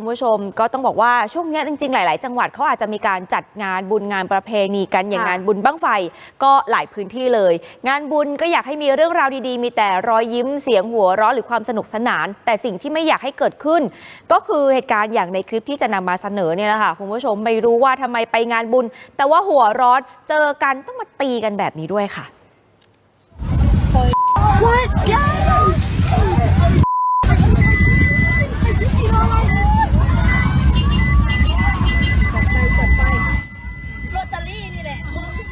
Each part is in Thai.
คุณผู้ชมก็ต้องบอกว่าช่วงเนี้ยจริงๆ หลาย ๆ จังหวัดเขาอาจจะมีการจัดงานบุญงานประเพณีกันอย่างค่ะงานบุญบั้งไฟก็หลายพื้นที่เลย งานบุญก็อยากให้มีเรื่องราวดีๆ มีแต่รอยยิ้มเสียงหัวเราะหรือความสนุกสนาน แต่สิ่งที่ไม่อยากให้เกิดขึ้น ก็คือเหตุการณ์อย่างในคลิปที่จะนำมาเสนอเนี่ยแหละค่ะคุณผู้ชมไม่รู้ว่าทำไมไปงานบุญ แต่ว่าหัวร้อนเจอกันต้องมาตีกันแบบนี้ด้วยค่ะ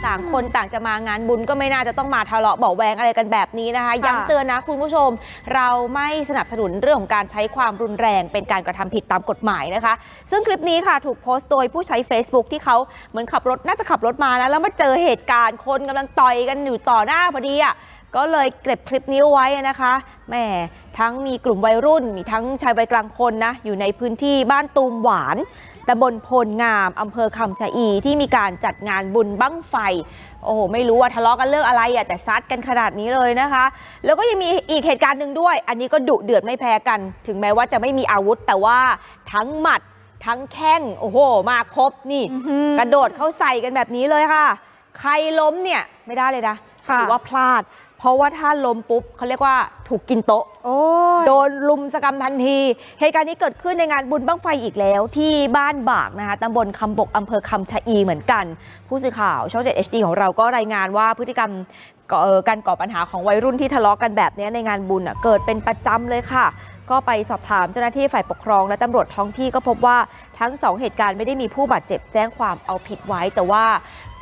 ต่างคนต่างจะมางานบุญก็ไม่น่าจะต้องมาทะเลาะเบาะแวงอะไรกันแบบนี้นะคะค่ะย้ำเตือนนะคุณผู้ชม เราไม่สนับสนุนเรื่องของการใช้ความรุนแรงเป็นการกระทำผิดตามกฎหมายนะคะ ซึ่งคลิปนี้ค่ะถูกโพสต์โดยผู้ใช้ Facebook ที่เขาเหมือนขับรถน่าจะขับรถมานะแล้วมาเจอเหตุการณ์คนกำลังต่อยกันอยู่ต่อหน้าพอดีอะ ก็เลยเก็บคลิปนี้ไว้นะคะแหมทั้งมีกลุ่มวัยรุ่น มีทั้งชายวัยกลางคนนะ อยู่ในพื้นที่บ้านตูมหวานตำบลโพลงามอำเภอคำชะอีที่มีการจัดงานบุญบั้งไฟ โอ้โห ไม่รู้ว่าทะเลาะกันเรื่องอะไรอะแต่ซัดกันขนาดนี้เลยนะคะ แล้วก็ยังมีอีกเหตุการณ์หนึ่งด้วย อันนี้ก็ดุเดือดไม่แพ้กัน ถึงแม้ว่าจะไม่มีอาวุธ แต่ว่าทั้งหมัด ทั้งแข้ง โอ้โห มาครบนี่ กระโดดเข้าใส่กันแบบนี้เลยค่ะ ใครล้มเนี่ยไม่ได้เลยนะค่ะ ถือว่าพลาด เพราะว่าถ้าล้มปุ๊บเขาเรียกว่าถูกกินโต๊ะโอ้ยโดนลุมสกรรมทันที เหตุการณ์นี้เกิดขึ้นในงานบุญบั้งไฟอีกแล้ว ที่บ้านบากนะคะตำบลคำบกอำเภอคำชะอีเหมือนกัน ผู้สื่อข่าวช่อง7 HD ของเราก็รายงานว่าพฤติกรรมก่อเอ่อการก่อปัญหาของวัยรุ่นที่ทะเลาะกันแบบนี้ในงานบุญอะเกิดเป็นประจำเลยค่ะ ก็ไปสอบถามเจ้าหน้าที่ฝ่ายปกครองและตำรวจท้องที่ก็พบว่าทั้งสองเหตุการณ์ไม่ได้มีผู้บาดเจ็บแจ้งความเอาผิดไว้แต่ว่า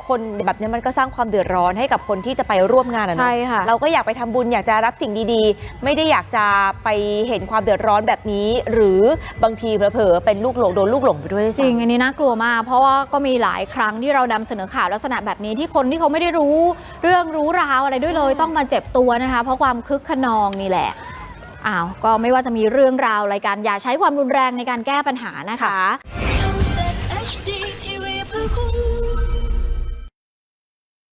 คนแบบนี้มันก็สร้างความเดือดร้อนให้กับคนที่จะไปร่วมงานอะเนาะใช่ค่ะ เราก็อยากไปทำบุญอยากจะรับสิ่งดีๆ ไม่ได้อยากจะไปเห็นความเดือดร้อนแบบนี้ หรือบางทีเผลอๆเป็นลูกหลงโดนลูกหลงไปด้วยด้วยจริงซ้ำอันนี้น่ากลัวมาก เพราะว่าก็มีหลายครั้งที่เรานำเสนอข่าวลักษณะแบบนี้ที่คนที่เขาไม่ได้รู้เรื่องรู้ราวอะไรด้วยเลย ต้องมาเจ็บตัวนะคะ เพราะความคึกขนองนี่แหละอ้าวก็ไม่ว่าจะมีเรื่องราวอะไรกันอย่าใช้ความรุนแรงในการแก้ปัญหานะคะ